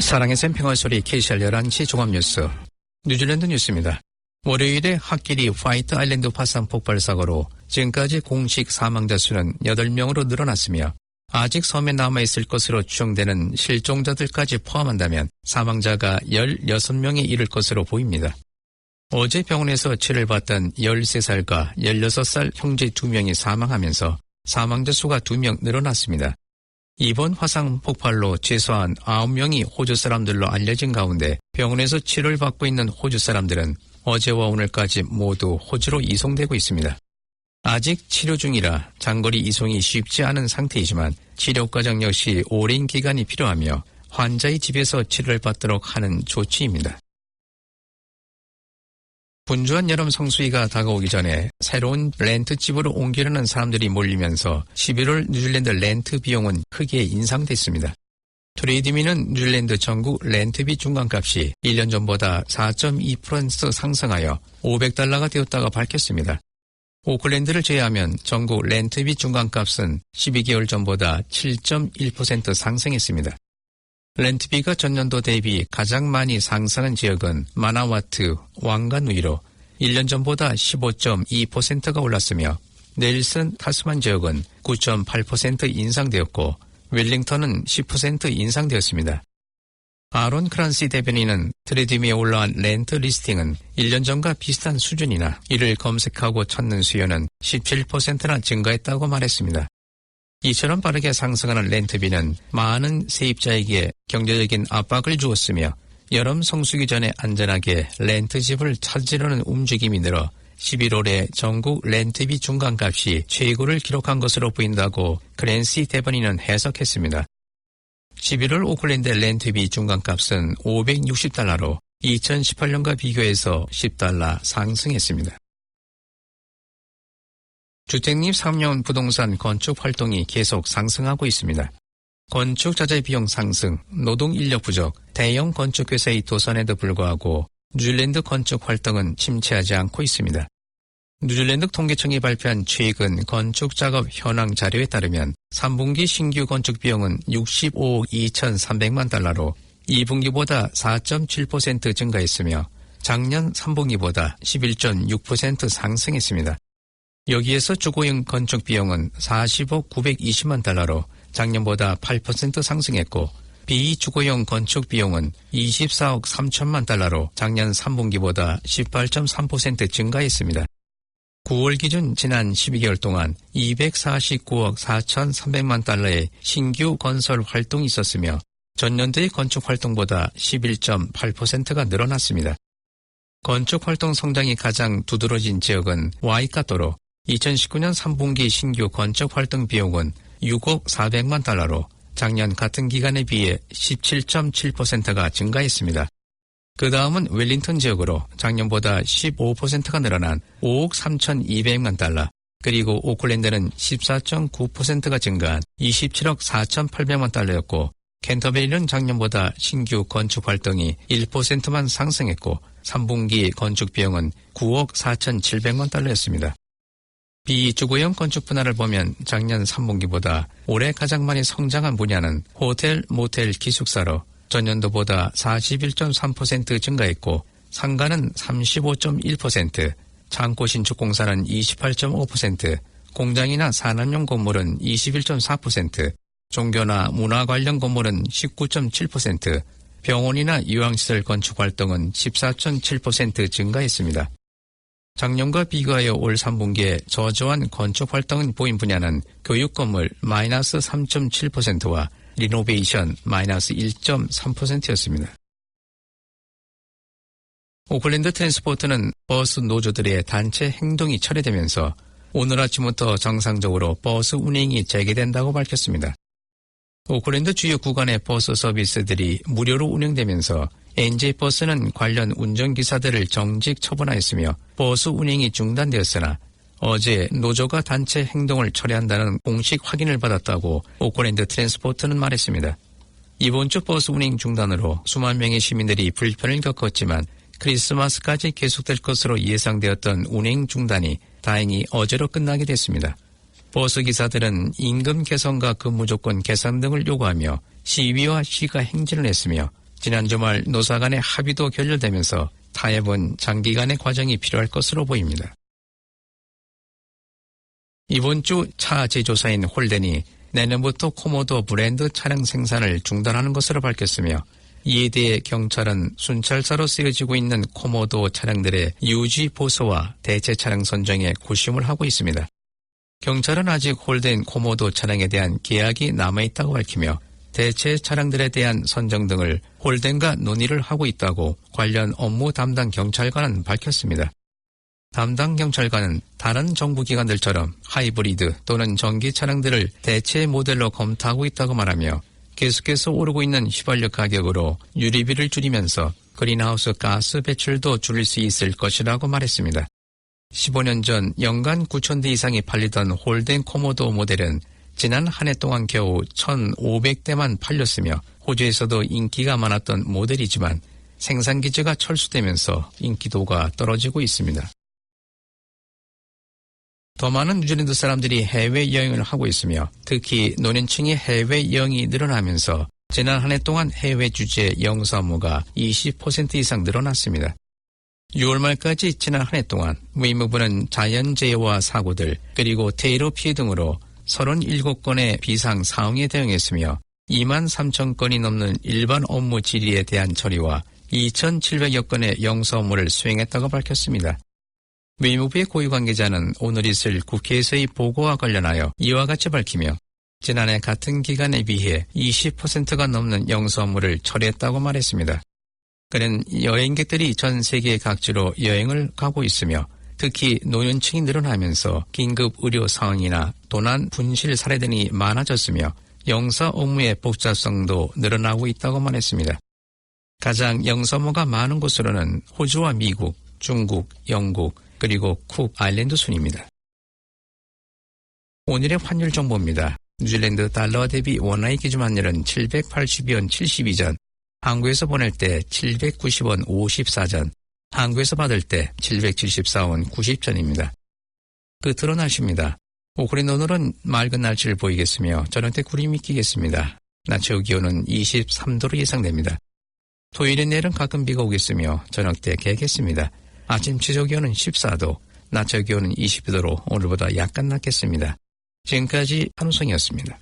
사랑의 샘 평화소리 KCR 11시 종합뉴스 뉴질랜드 뉴스입니다. 월요일에 학길이 화이트 아일랜드 화산 폭발 사고로 지금까지 공식 사망자 수는 8명으로 늘어났으며 아직 섬에 남아있을 것으로 추정되는 실종자들까지 포함한다면 사망자가 16명에 이를 것으로 보입니다. 어제 병원에서 치료를 받던 13살과 16살 형제 2명이 사망하면서 사망자 수가 2명 늘어났습니다. 이번 화상 폭발로 최소한 9명이 호주 사람들로 알려진 가운데 병원에서 치료를 받고 있는 호주 사람들은 어제와 오늘까지 모두 호주로 이송되고 있습니다. 아직 치료 중이라 장거리 이송이 쉽지 않은 상태이지만 치료 과정 역시 오랜 기간이 필요하며 환자의 집에서 치료를 받도록 하는 조치입니다. 분주한 여름 성수기가 다가오기 전에 새로운 렌트집으로 옮기려는 사람들이 몰리면서 11월 뉴질랜드 렌트 비용은 크게 인상됐습니다. 트레이드미는 뉴질랜드 전국 렌트비 중간값이 1년 전보다 4.2% 상승하여 500달러가 되었다고 밝혔습니다. 오클랜드를 제외하면 전국 렌트비 중간값은 12개월 전보다 7.1% 상승했습니다. 렌트비가 전년도 대비 가장 많이 상승한 지역은 마나와트, 왕가누이로 1년 전보다 15.2%가 올랐으며 넬슨 타스만 지역은 9.8% 인상되었고 웰링턴은 10% 인상되었습니다. 아론 크란시 대변인은 트레디미에 올라온 렌트 리스팅은 1년 전과 비슷한 수준이나 이를 검색하고 찾는 수요는 17%나 증가했다고 말했습니다. 이처럼 빠르게 상승하는 렌트비는 많은 세입자에게 경제적인 압박을 주었으며 여름 성수기 전에 안전하게 렌트집을 찾으려는 움직임이 늘어 11월에 전국 렌트비 중간값이 최고를 기록한 것으로 보인다고 크랜시 대변인은 해석했습니다. 11월 오클랜드 렌트비 중간값은 560달러로 2018년과 비교해서 10달러 상승했습니다. 주택립 3년 부동산 건축 활동이 계속 상승하고 있습니다. 건축 자재 비용 상승, 노동 인력 부족, 대형 건축 회사의 도산에도 불구하고 뉴질랜드 건축 활동은 침체하지 않고 있습니다. 뉴질랜드 통계청이 발표한 최근 건축 작업 현황 자료에 따르면 3분기 신규 건축 비용은 65억 2,300만 달러로 2분기보다 4.7% 증가했으며 작년 3분기보다 11.6% 상승했습니다. 여기에서 주거용 건축 비용은 40억 920만 달러로 작년보다 8% 상승했고 비주거용 건축 비용은 24억 3천만 달러로 작년 3분기보다 18.3% 증가했습니다. 9월 기준 지난 12개월 동안 249억 4,300만 달러의 신규 건설 활동이 있었으며 전년도의 건축 활동보다 11.8%가 늘어났습니다. 건축 활동 성장이 가장 두드러진 지역은 와이카토로 2019년 3분기 신규 건축 활동 비용은 6억 400만 달러로 작년 같은 기간에 비해 17.7%가 증가했습니다. 그 다음은 웰링턴 지역으로 작년보다 15%가 늘어난 5억 3,200만 달러, 그리고 오클랜드는 14.9%가 증가한 27억 4,800만 달러였고, 캔터베리는 작년보다 신규 건축 활동이 1%만 상승했고, 3분기 건축 비용은 9억 4,700만 달러였습니다. 비주거용 건축 분야를 보면 작년 3분기보다 올해 가장 많이 성장한 분야는 호텔, 모텔, 기숙사로 전년도보다 41.3% 증가했고 상가는 35.1%, 창고 신축 공사는 28.5%, 공장이나 산업용 건물은 21.4%, 종교나 문화 관련 건물은 19.7%, 병원이나 유황시설 건축 활동은 14.7% 증가했습니다. 작년과 비교하여 올 3분기에 저조한 건축 활동은 보인 분야는 교육 건물 마이너스 3.7%와 리노베이션 마이너스 1.3%였습니다. 오클랜드 트랜스포트는 버스 노조들의 단체 행동이 철회되면서 오늘 아침부터 정상적으로 버스 운행이 재개된다고 밝혔습니다. 오클랜드 주요 구간의 버스 서비스들이 무료로 운영되면서 NJ버스는 관련 운전기사들을 정직 처분하였으며 버스 운행이 중단되었으나 어제 노조가 단체 행동을 철회한다는 공식 확인을 받았다고 오클랜드 트랜스포트는 말했습니다. 이번 주 버스 운행 중단으로 수만 명의 시민들이 불편을 겪었지만 크리스마스까지 계속될 것으로 예상되었던 운행 중단이 다행히 어제로 끝나게 됐습니다. 버스 기사들은 임금 개선과 근무 조건 개선 등을 요구하며 시위와 시가 행진을 했으며 지난 주말 노사 간의 합의도 결렬되면서 타협은 장기간의 과정이 필요할 것으로 보입니다. 이번 주 차 제조사인 홀덴이 내년부터 코모도 브랜드 차량 생산을 중단하는 것으로 밝혔으며 이에 대해 경찰은 순찰사로 쓰여지고 있는 코모도 차량들의 유지 보수와 대체 차량 선정에 고심을 하고 있습니다. 경찰은 아직 홀덴 코모도 차량에 대한 계약이 남아있다고 밝히며 대체 차량들에 대한 선정 등을 홀덴과 논의를 하고 있다고 관련 업무 담당 경찰관은 밝혔습니다. 담당 경찰관은 다른 정부기관들처럼 하이브리드 또는 전기 차량들을 대체 모델로 검토하고 있다고 말하며 계속해서 오르고 있는 휘발유 가격으로 유리비를 줄이면서 그린하우스 가스 배출도 줄일 수 있을 것이라고 말했습니다. 15년 전 연간 9,000대 이상이 팔리던 홀덴 코모도 모델은 지난 한 해 동안 겨우 1,500대만 팔렸으며 호주에서도 인기가 많았던 모델이지만 생산 기지가 철수되면서 인기도가 떨어지고 있습니다. 더 많은 뉴질랜드 사람들이 해외 여행을 하고 있으며 특히 노년층의 해외 여행이 늘어나면서 지난 한 해 동안 해외 주재 영사 업무가 20% 이상 늘어났습니다. 6월 말까지 지난 한 해 동안 외무부는 자연재해와 사고들 그리고 테러 피해 등으로 37건의 비상 상황에 대응했으며 2만 3천 건이 넘는 일반 업무 질의에 대한 처리와 2,700여 건의 영사 업무를 수행했다고 밝혔습니다. 외무부의 고위 관계자는 오늘 있을 국회에서의 보고와 관련하여 이와 같이 밝히며 지난해 같은 기간에 비해 20%가 넘는 영사 업무를 처리했다고 말했습니다. 그는 여행객들이 전 세계 각지로 여행을 가고 있으며 특히 노년층이 늘어나면서 긴급 의료 상황이나 도난 분실 사례 등이 많아졌으며 영사 업무의 복잡성도 늘어나고 있다고 말했습니다. 가장 영사 업무가 많은 곳으로는 호주와 미국, 중국, 영국, 그리고 쿡 아일랜드 순입니다. 오늘의 환율 정보입니다. 뉴질랜드 달러 대비 원화의 기준 환율은 780원 72전, 한국에서 보낼 때 790원 54전, 한국에서 받을 때 774원 90전입니다. 끝으로 날씨입니다. 오크린 오늘은 맑은 날씨를 보이겠으며 저녁 때 구름이 끼겠습니다. 낮 최고 기온은 23도로 예상됩니다. 토요일에 내일은 가끔 비가 오겠으며 저녁 때 개겠습니다. 아침 최저 기온은 14도, 낮 최고 기온은 22도로 오늘보다 약간 낮겠습니다. 지금까지 한우성이었습니다.